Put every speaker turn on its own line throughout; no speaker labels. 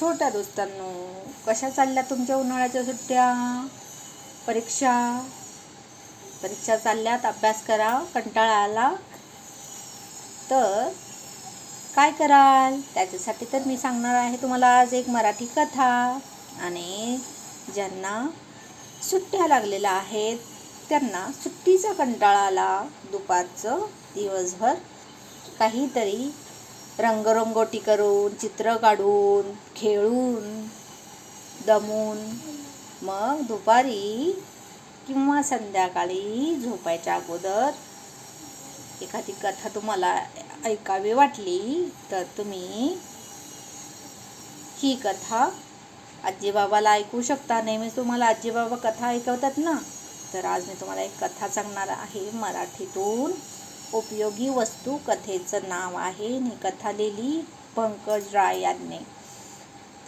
छोट्या दोस्तांनो कशा चालल्या तुमच्या उन्हाळ्याच्या सुट्ट्या? परीक्षा? परीक्षा चालल्यात अभ्यास करा कंटाळा आला. तर काय कराल? त्याच्यासाठी तर मी सांगणार आहे तुम्हाला आज एक मराठी कथा. आणि ज्यांना सुट्ट्या लागलेल्या आहेत त्यांना सुट्टीचा कंटाळा आला. दुपारचं दिवसभर काहीतरी रंगरंगोटी करून चित्र काढून खेळून दमून मग दुपारी किंवा संध्याकाळी झोपायच्या अगोदर एखादी कथा तुम्हाला ऐकावी वाटली तर तुम्ही ही कथा आजीबाबाला ऐकू शकता. नेहमीच तुम्हाला आजीबाबा कथा ऐकवतात ना? तर आज मी तुम्हाला एक कथा सांगणार आहे मराठीतून. उपयोगी वस्तू कथेचं नाव आहे आणि कथा लिहिली पंकज राय यांनी.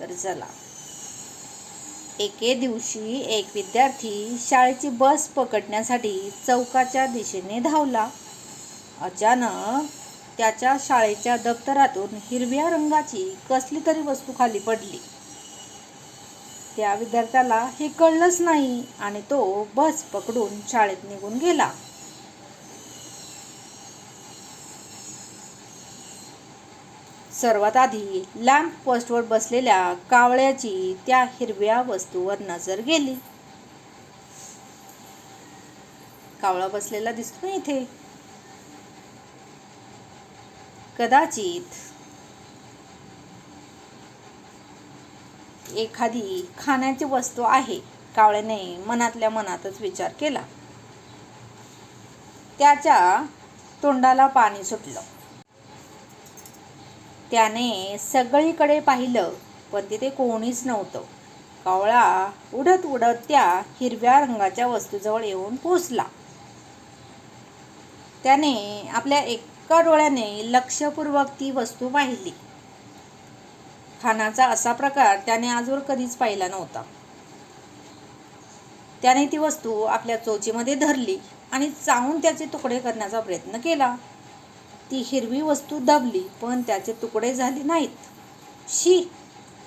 तर चला. एके दिवशी एक विद्यार्थी शाळेची बस पकडण्यासाठी चौकाच्या दिशेने धावला. अचानक त्याच्या शाळेच्या दप्तरातून हिरव्या रंगाची कसली तरी वस्तू खाली पडली. त्या विद्यार्थ्याला हे कळलंच नाही आणि तो बस पकडून शाळेत निघून गेला. सर्वात आधी लॅम्प पोस्टवर बसलेल्या कावळ्याची त्या हिरव्या वस्तूवर नजर गेली. कावळा बसलेला दिसतो ना इथे. कदाचित एखादी खाण्याची वस्तू आहे कावळ्याने मनातल्या मनातच विचार केला. त्याच्या तोंडाला पाणी सुटलं. त्याने सगळीकडे पाहिलं पण तिथे कोणीच नव्हतं. कावळा उडत उडत त्या हिरव्या रंगाच्या वस्तूजवळ येऊन पोचला. त्याने आपल्या एका डोळ्याने लक्षपूर्वक ती वस्तू पाहिली. खानाचा असा प्रकार त्याने आजवर कधीच पाहिला नव्हता. त्याने ती वस्तू आपल्या चोचीमध्ये धरली आणि चावून त्याचे तुकडे करण्याचा प्रयत्न केला. ती हिरवी वस्तू दबली पण त्याचे तुकडे झाले नाहीत. शी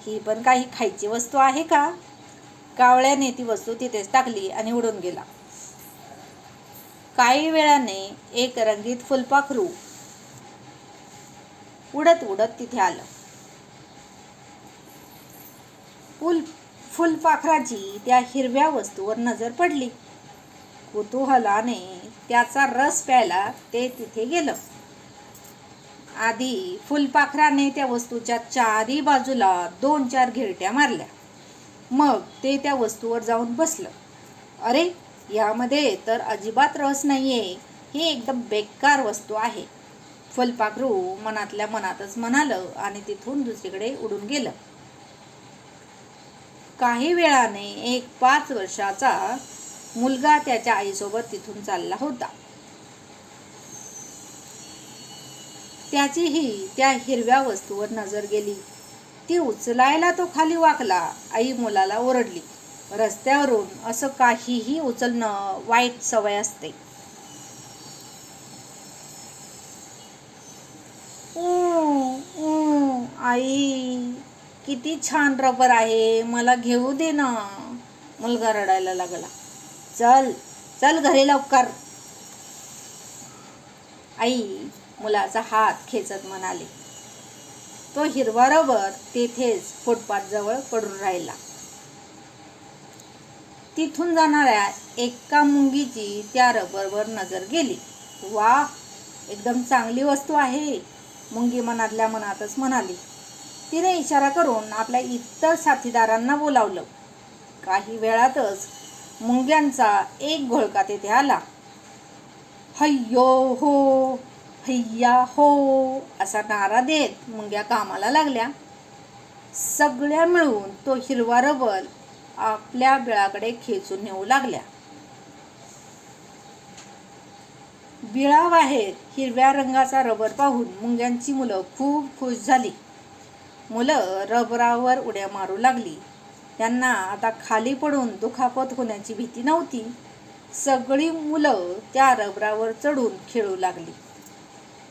ही पण काही खायची वस्तू आहे का? कावळ्याने ती वस्तू तिथेच टाकली आणि उडून गेला. काही वेळाने एक रंगीत फुलपाखरू उडत उडत तिथे आलं. फुल फुलपाखराची त्या हिरव्या वस्तूवर नजर पडली. कुतूहलाने त्याचा रस प्यायला ते तिथे गेलं. आधी फुलपाखराने त्या वस्तूच्या चारी बाजूला दोन चार घिरट्या मारल्या. मग ते त्या वस्तूवर जाऊन बसलं. अरे यामध्ये तर अजिबात रस नाही आहे ही एकदम बेकार वस्तू आहे. फुलपाखरू मनातल्या मनातच म्हणालं आणि तिथून दुसरीकडे उडून गेलं. काही वेळाने एक पाच वर्षाचा मुलगा त्याच्या आईसोबत तिथून चालला होता. त्याचीही त्या हिरव्या वस्तूवर नजर गेली. ती उचलायला तो खाली वाकला. आई मुलाला ओरडली. रस्त्यावरून असं काहीही उचलणं वाईट सवय असते. आई किती छान रबर आहे. मला घेऊ दे ना. मुलगा रडायला लागला. चल चल घरी लवकर. आई मुलाचा हात खेचत म्हणाले. तो हिरवा रबर तेथेच फुटपाथजवळ पडून राहिला. तिथून जाणाऱ्या एका मुंगीची त्या रबरवर नजर गेली. वा एकदम चांगली वस्तू आहे मुंगी मनातल्या मनातच म्हणाली. तिने इशारा करून आपल्या इतर साथीदारांना बोलावलं. काही वेळातच मुंग्यांचा एक घोळका तेथे आला. हय्यो हो हैया हो असा नारा देत मुंग्या कामाला लागल्या. सगळ्या मिळून तो हिरवा रबर आपल्या बिळाकडे खेचून नेऊ लागल्या. बिळाबाहेर हिरव्या रंगाचा रबर पाहून मुंग्यांची मुलं खूप खुश झाली. मुलं रबरावर उड्या मारू लागली. त्यांना आता खाली पडून दुखापत होण्याची भीती नव्हती. सगळी मुलं त्या रबरावर चढून खेळू लागली.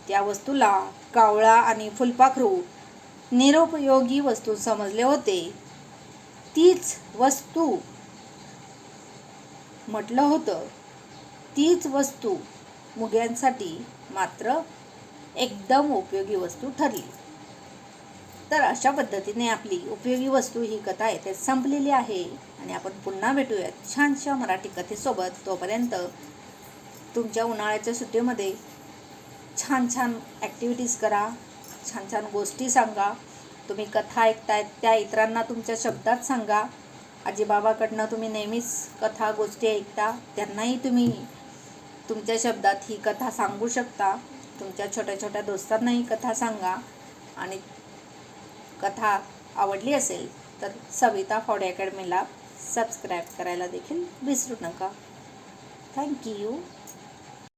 त्या वस्तूला कावळा आणि फुलपाखरू निरुपयोगी वस्तू समजले होते. तीच वस्तू म्हटलं होतं. तीच वस्तू मुग्यांसाठी मात्र एकदम उपयोगी वस्तू ठरली. तर अशा पद्धतीने आपली उपयोगी वस्तू ही कथा येथे संपलेली आहे आणि आपण पुन्हा भेटूयात छानशा मराठी कथेसोबत तोपर्यंत तुमच्या उन्हाळ्याच्या सुट्टीमध्ये छान छान ॲक्टिव्हिटीज करा छान छान गोष्टी सांगा. तुम्ही कथा ऐकतायत त्या इतरांना तुमच्या शब्दात सांगा. आजीबाबाकडनं तुम्ही नेहमीच कथा गोष्टी ऐकता त्यांनाही तुम्ही तुमच्या शब्दात ही कथा सांगू शकता. तुमच्या छोट्या छोट्या दोस्तांनाही कथा सांगा. आणि कथा आवडली असेल तर सविता फॉडे अकॅडमीला सबस्क्राईब करायला देखील विसरू नका. थँक्यू.